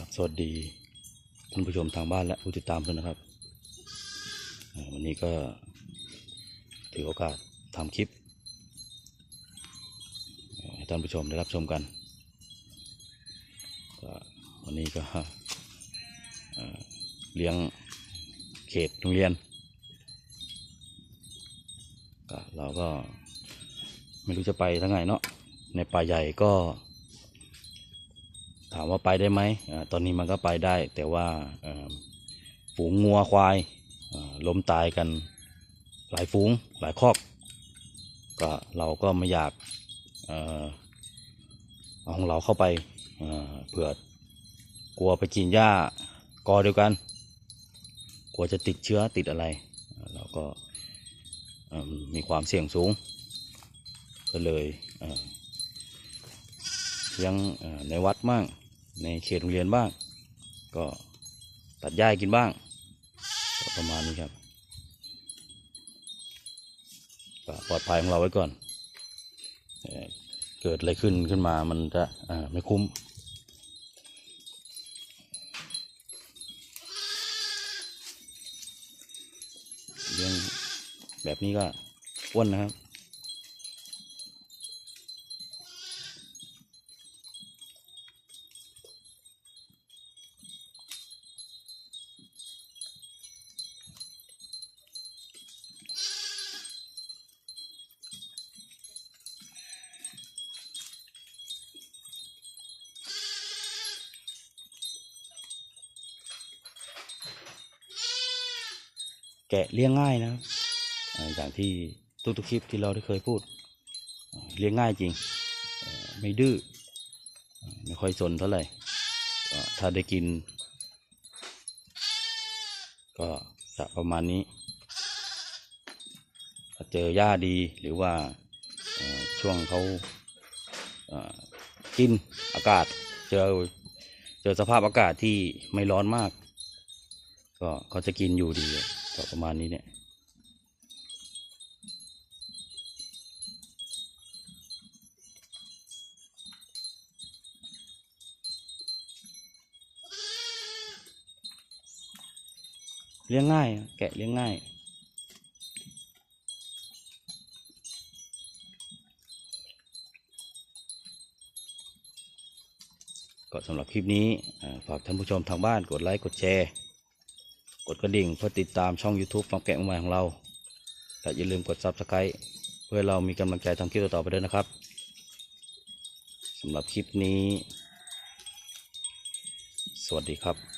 กับสวัสดีท่านผู้ชมทางบ้านและผู้ติดตามด้วยนะครับ วันนี้ก็ถือโอกาสทำคลิปให้ท่านผู้ชมได้รับชมกันก็วันนี้ก็เอ่อเลี้ยงเขตโรงเรียนก็เราก็ไม่รู้จะไปทางไหนเนาะในป่าใหญ่ก็ ถามว่าไปได้ไหมอตอนนี้มันก็ไปได้ แต่ว่าฝูงงัวควายล้มตายกันหลายฝูงหลายคอกก็เราก็ไม่อยากเอาของเราเข้าไปเผื่อกลัวไปกินหญ้ากอเดียวกัน กลัวจะติดเชื้อติดอะไรเราก็มีความเสี่ยงสูง ก็เลยเอ่อเลี้ยงในวัดบ้าง ในเขตโรงเรียนบ้าง ก็ตัดหญ้ากินบ้างประมาณนี้ครับปลอดภัยของเราไว้ก่อนเอเกิดอะไรขึ้นขึ้นมามันจะไม่คุ้มเลี้ยงแบบนี้ก็อ้วนนะครับ กะเลี้ยงง่ายนะครับอย่างที่ทุกๆคลิปที่เราได้เคยพูด เลี้ยงง่ายจริง ไม่ดื้อไม่ค่อยสนเท่าไหร่ถ้าได้กิน ก็จะประมาณนี้เจอหญ้าดีหรือว่าช่วงเขากินอากาศเจอเจอสภาพอากาศที่ไม่ร้อนมาก ก็เขาจะกินอยู่ดี ก็ประมาณนี้เนี่ยเลี้ยงง่าย แกะเลี้ยงง่าย ก็สำหรับคลิปนี้ฝากท่านผู้ชมทางบ้านกดไลค์ กดแชร์ กดกระดิ่งเพื่อติดตามช่อง YouTube ฟังแกะใหม่ของเรา และอย่าลืมกด Subscribe เพื่อเรามีกำลังใจทำคลิปต่อๆไปด้วยนะครับสำหรับคลิปนี้ สวัสดีครับ